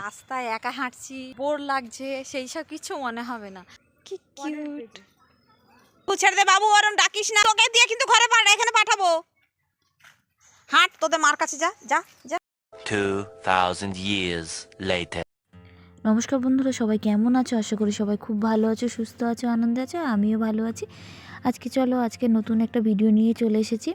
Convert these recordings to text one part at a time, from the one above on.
রাস্তায় একা হাঁটছি বোর লাগছে সেই সব কিছু মনে হবে না। কি কিউট ছেড়ে দে বাবু ওরম ডাকিস না। তোকে দিয়ে কিন্তু ঘরে পাঠা এখানে পাঠাবো। হাঁট তোদের মার কাছে যা যা যা। 2,000 years later. নমস্কার বন্ধুরা সবাই কেমন আছো? আশা করি সবাই খুব ভালো আছো সুস্থ আছো আনন্দে আছো আমিও ভালো আছি। আজকে চলো আজকে নতুন একটা ভিডিও নিয়ে চলে এসেছি।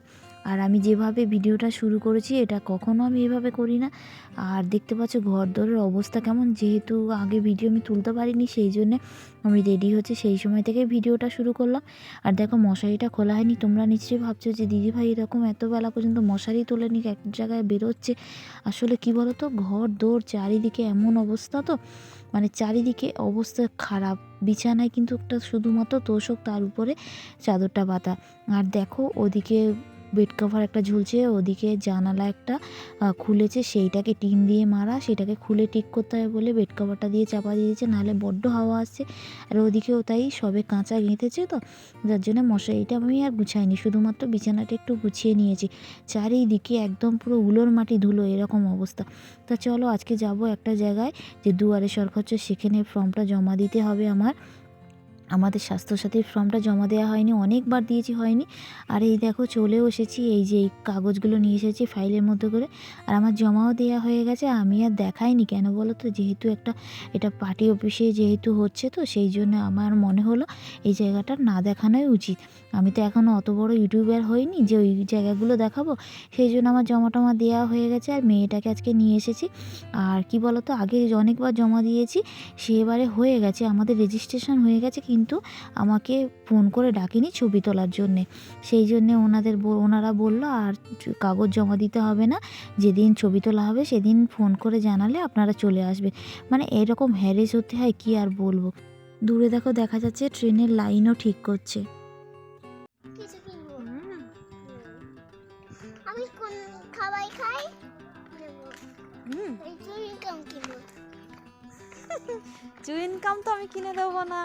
আর আমি যেভাবে ভিডিওটা শুরু করেছি, এটা কখনো আমি এভাবে করি না। আর দেখতে পাচ্ছ ঘর দরের অবস্থা কেমন, যেহেতু আগে ভিডিও আমি তুলতে পারিনি, সেই জন্য আমি রেডি হচ্ছে, সেই সময় থেকে ভিডিওটা শুরু করলাম। আর দেখো মশারিটা খোলা হয়নি, তোমরা নিশ্চয়ই ভাবছ যে দিদিভাই এরকম এত বেলা পর্যন্ত মশারি তোলেনি, এক জায়গায় বেরোচ্ছে। আসলে কি বলো তো ঘর দৌড় চারিদিকে এমন অবস্থা তো মানে চারিদিকে অবস্থা খারাপ। বিছানায় কিন্তু একটা শুধুমাত্র তোষক, তার উপরে চাদরটা পাতা আর দেখো ওদিকে বেড কভার একটা ঝুলছে, ওদিকে জানালা একটা খুলেছে, সেইটাকে টিন দিয়ে মারা, সেটাকে খুলে ঠিক করতে হবে বলে বেড কভারটা দিয়ে চাপা দিয়েছে, নাহলে বড্ড হাওয়া আসছে। আর ওদিকেও তাই সবে কাঁচা গেঁথেছে তো, যার জন্য মশারিটা আমি আর গুছাইনি, শুধুমাত্র বিছানাটা একটু গুছিয়ে নিয়েছি। চারিদিকে একদম পুরো উলোর মাটি ধুলো, এরকম অবস্থা। তা চলো আজকে যাব একটা জায়গায়, যে দুয়ারে সরকার সেখানে ফর্মটা জমা দিতে হবে আমার। আমাদের স্বাস্থ্যসাথীর ফর্মটা জমা দেওয়া হয়নি, অনেকবার দিয়েছি হয়নি। আর এই দেখো চলেও এসেছি, এই যে এই কাগজগুলো নিয়ে এসেছি ফাইলের মধ্যে করে। আর আমার জমাও দেওয়া হয়ে গেছে, আমি আর দেখাইনি কেন বলো তো যেহেতু একটা, এটা পার্টি অফিসে যেহেতু হচ্ছে তো, সেই জন্য আমার মনে হলো এই জায়গাটা না দেখানোই উচিত। আমি তো এখনও অত বড় ইউটিউবার হইনি যে ওই জায়গাগুলো দেখাবো। সেই জন্য আমার জমা টমা দেওয়া হয়ে গেছে আর মেয়েটাকে আজকে নিয়ে এসেছি। আর কি বলো তো আগে অনেকবার জমা দিয়েছি সেবারে হয়ে গেছে, আমাদের রেজিস্ট্রেশন হয়ে গেছে, কিন্তু আমাকে ফোন করে ডাকেনি ছবি তোলার জন্যে। সেই জন্যে ওনাদের ওনারা বলল আর কাগজ জমা দিতে হবে না। যেদিন ছবি তোলা হবে সেদিন ফোন করে জানালে আপনারা চলে আসবেন। মানে এরকম হ্যারেস হতে হয় কি আর বলব? দূরে দেখো দেখা যাচ্ছে ট্রেনের লাইনও ঠিক করছে। কিছু আমি কোন খাবাই খাই? নেব হুম। এই চুরি কম কিনবো। চুইন কাম তো আমি কিনে দেবো না।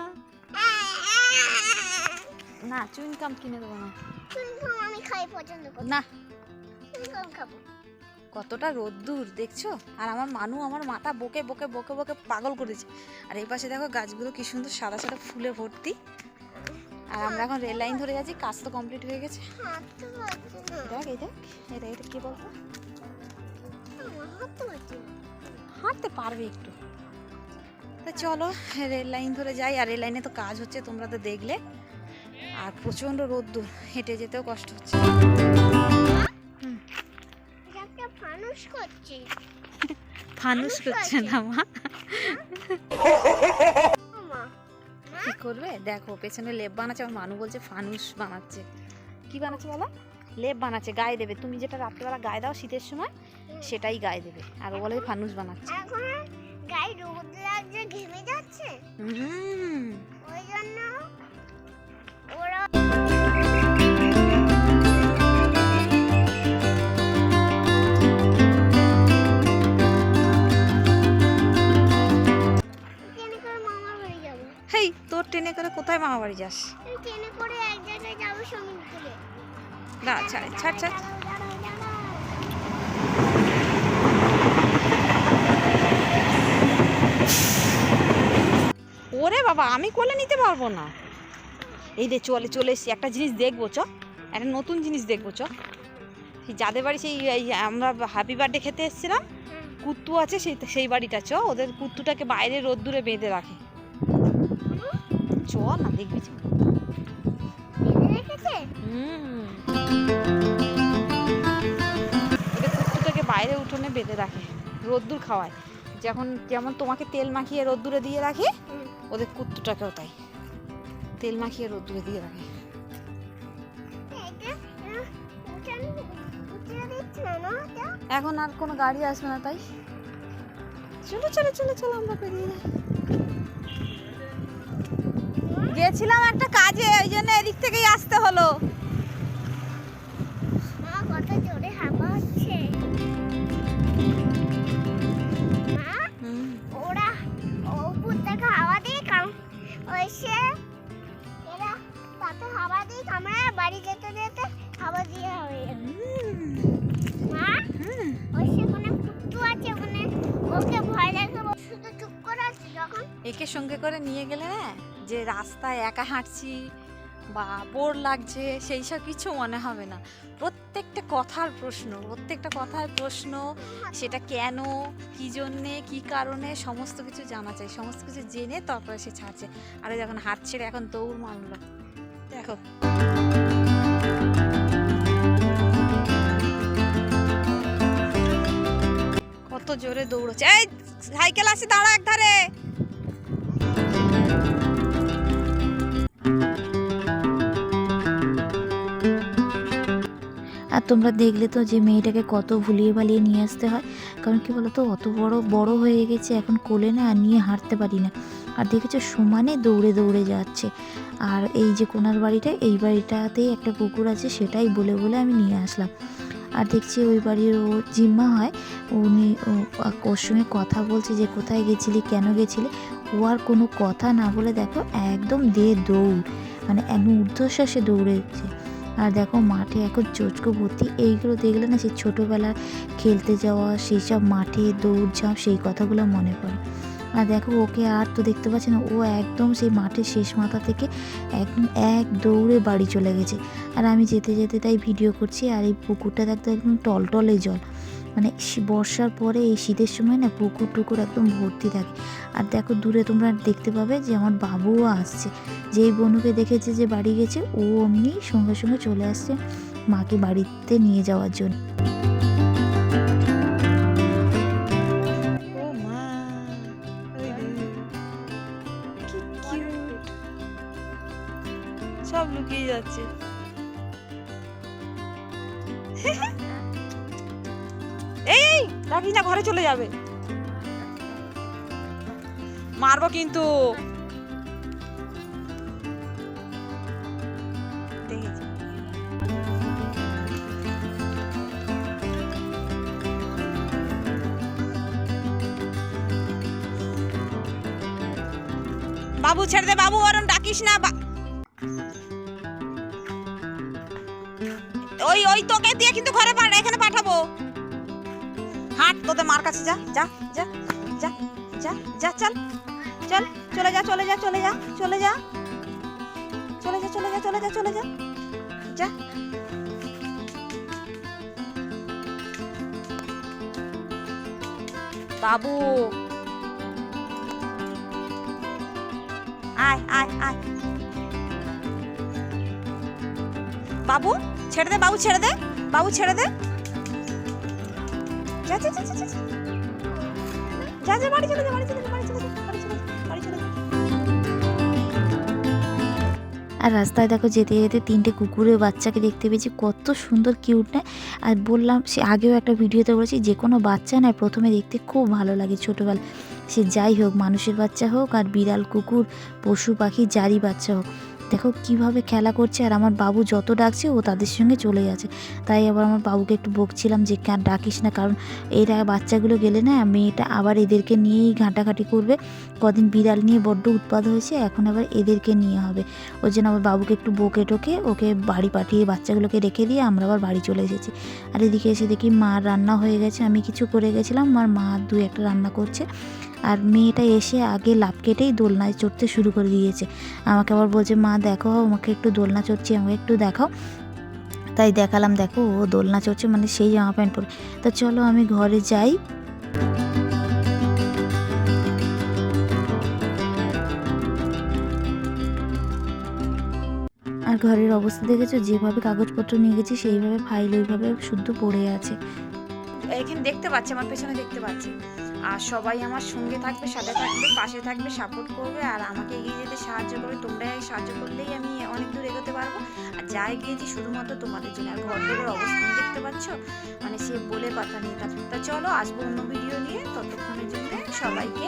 না চুইন কাম কিনে দেবো না। আমি খাই পছন্দ করি। না। খাব। কতটা রোদ্দুর দেখছ? আর আমার মানু আমার মাথা বকে বকে বকে বকে পাগল করেছে। আর এই পাশে দেখো গাছগুলো কি সুন্দর সাদা সাদা ফুলে ভর্তি। আর আমরা এখন রেল লাইন ধরে যাচ্ছি কাজ তো কমপ্লিট হয়ে গেছে। দেখ এই দেখ এটা কি বলতো? হাঁটতে পারবে একটু। তা চলো রেল লাইন ধরে যাই। আর রেল লাইনে তো কাজ হচ্ছে তোমরা তো দেখলে। আর প্রচণ্ড রোদ্দুর হেঁটে যেতেও কষ্ট হচ্ছে। ফানুস করছে। না মা? কি করবে? দেখো পেছনে লেপ বানাচ্ছে আমার মানু বলছে ফানুস বানাচ্ছে। কি বানাচ্ছে বলো? লেপ বানাচ্ছে গায়ে দেবে। তুমি যেটা রাত্রেবেলা গায়ে দাও শীতের সময় সেটাই গায়ে দেবে। আর ও বলে ফানুস বানাচ্ছে। গায়ে রোদ লাগছে ঘেমে যাচ্ছে? ওই জন্য ওরা হেই তোর ট্রেনে করে কোথায় মামা বাড়ি যাস? ট্রেনে করে এক জায়গায় যাব সমুদ্রে না ছাড় ছাড় ছাড়। ওরে বাবা আমি কোলে নিতে পারব না। এই রে চলে চলে এসছি একটা জিনিস দেখব চ। একটা নতুন জিনিস দেখব চ। সেই যাদের বাড়ি সেই আমরা হ্যাপি বার্থডে খেতে এসেছিলাম কুত্তু আছে সেই সেই বাড়িটা চ। ওদের কুত্তুটাকে বাইরে রোদ্দুরে বেঁধে রাখে। চ না দেখবি চ। ওদের কুত্তুটাকে বাইরে উঠোনে বেঁধে রাখে রোদ্দুর খাওয়ায়। যখন যেমন তোমাকে তেল মাখিয়ে রোদ্দুরে দিয়ে রাখি। ওদের কুত্তুটাকেও তাই। তেল মাখিয়ে রোদ্দুরে দিয়ে রাখে। এখন আর কোনো গাড়ি আসবে না তাই। চলো চলো চলো চলো, আমরা বেরিয়ে যাই। গেছিলাম একটা কাজে, ওই জন্য এদিক থেকেই আসতে হলো। একে সঙ্গে করে নিয়ে গেলে না যে রাস্তায় একা হাঁটছি বা বোর লাগছে, সেই সব কিছু মনে হবে না। প্রত্যেকটা কথার প্রশ্ন, প্রত্যেকটা কথার প্রশ্ন, সেটা কেন, কী জন্যে, কী কারণে, সমস্ত কিছু জানা চাই। সমস্ত কিছু জেনে তারপরে সে ছাড়ছে। আর যখন হাত ছেড়ে এখন দৌড় মারলো। দেখো। কত জোরে দৌড়চ্ছে। এই, সাইকেল আছে দাঁড়া এক ধারে তোমরা দেখলে তো যে মেয়েটাকে কত ভুলিয়ে বালিয়ে নিয়ে আসতে হয়। কারণ কি বলতো, অত বড় বড় হয়ে গেছে এখন কোলে না, আর নিয়ে হাঁটতে পারি না। আর দেখেছ সমানে দৌড়ে দৌড়ে যাচ্ছে। আর এই যে কোনার বাড়িটা, এই বাড়িটাতেই একটা পুকুর আছে, সেটাই বলে বলে আমি নিয়ে আসলাম। আর দেখছি ওই বাড়ির ও জিম্মা হয়, উনি ওর সঙ্গে কথা বলছে যে কোথায় গেছিলি, কেন গেছিলি। ও আর কোনো কথা না বলে দেখো, একদম দে দৌড়। মানে একদম ঊর্ধ্বশ্বাসে দৌড়েছে। আর দেখো মাঠে এখন চোচকো ভর্তি এইগুলো দেখলে না সেই ছোটোবেলা খেলতে যাওয়া, সেই সব মাঠে দৌড় ঝাঁপ, সেই কথাগুলো মনে পড়ে। আর দেখো ওকে আর তো দেখতে পাচ্ছি না, ও একদম সেই মাঠের শেষ মাথা থেকে একদম এক দৌড়ে বাড়ি চলে গেছে। আর আমি যেতে যেতে তাই ভিডিও করছি, আর এই পুকুরটা দেখতে একদম টলটলে জল। মানে বর্ষার পরে এই শীতের সময় না পুকুর টুকুর একদম ভর্তি থাকে। আর দেখো দূরে তোমরা দেখতে পাবে যে আমার বাবুও আসছে। যেই বনুকে দেখেছে যে বাড়ি গেছে, ও অমনি সঙ্গে সঙ্গে চলে আসছে মাকে বাড়িতে নিয়ে যাওয়ার জন্য। সব লুকিয়ে যাচ্ছে। রাখি না, ঘরে চলে যাবে। মারবো কিন্তু। বাবু ছেড়ে দে, বাবু, ওরম ডাকিস না ওই ওই তোকে দিয়ে কিন্তু ঘরে পাঠা এখানে পাঠাবো। হাট, তোদের মার কাছে যা যা যা যা যা যা, চল চল, চলে যা চলে যা চলে যা চলে যা চলে যা চলে যা চলে যা চলে যা যা। বাবু। আয় আয় আয়। বাবু, ছেড়ে দে, বাবু, ছেড়ে দে, বাবু, ছেড়ে দে। যা যা বাড়ি চলে যা, বাড়ি চলে যা, বাড়ি চলে যা, বাড়ি চলে যা, বাড়ি চলে যা। আর রাস্তায় দেখো যেতে যেতে তিনটে কুকুরের বাচ্চাকে দেখতে পেয়েছি, কত সুন্দর কিউট না? আর বললাম, সে আগেও একটা ভিডিওতে বলেছি, যে কোনো বাচ্চা না, প্রথমে দেখতে খুব ভালো লাগে ছোটোবেলা। সে যাই হোক, মানুষের বাচ্চা হোক আর বিড়াল, কুকুর, পশু পাখি, যারই বাচ্চা হোক দেখো কীভাবে খেলা করছে আর আমার বাবু যত ডাকছে ও তাদের সঙ্গে চলে যাচ্ছে। তাই আবার আমার বাবুকে একটু বকছিলাম যে ডাকিস না? কারণ এরা বাচ্চাগুলো গেলে না মেয়েটা আবার এদেরকে নিয়েই ঘাঁটাঘাঁটি করবে। কদিন বিড়াল নিয়ে বড্ড উৎপাদ হয়েছে, এখন আবার এদেরকে নিয়ে হবে। ওই জন্য আমার বাবুকে একটু বকে টোকে ওকে বাড়ি পাঠিয়ে বাচ্চাগুলোকে রেখে দিয়ে আমরা আবার বাড়ি চলে এসেছি। আর এদিকে এসে দেখি মার রান্না হয়ে গেছে, আমি কিছু করে গেছিলাম। আমার মা দু একটা রান্না করছে। আর মেয়েটা এসে আগে লাভ কেটেই দোলনায় চড়তে শুরু করে দিয়েছে। আমাকে আবার বলছে, মা, দেখো, আমাকে একটু দোলনা চড়ছি, আমাকে একটু দেখাও তাই দেখালাম, দেখো, ও দোলনা চড়ছে মানে সেই জামা প্যান্ট পরে। তো চলো আমি ঘরে যাই। আর ঘরের অবস্থা দেখেছ? যেভাবে কাগজপত্র নিয়ে গেছি, সেইভাবে ফাইল ওইভাবে শুদ্ধ পড়ে আছে। এখানে দেখতে পাচ্ছে, আমার পেছনে দেখতে পাচ্ছে। আর সবাই আমার সঙ্গে থাকবে, সাথে থাকবে, পাশে থাকবে সাপোর্ট করবে আর আমাকে এগিয়ে যেতে সাহায্য করবে। তোমরা সাহায্য করলেই আমি অনেক দূর এগোতে পারব। আর যা এগিয়েছি শুধুমাত্র তোমাদের জন্য। আর ঘরদোরের অবস্থান দেখতে পাচ্ছ? মানে সে বলে কথা নিয়ে তা তা চলো, আসব অন্য ভিডিও নিয়ে। ততক্ষণের জন্য সবাইকে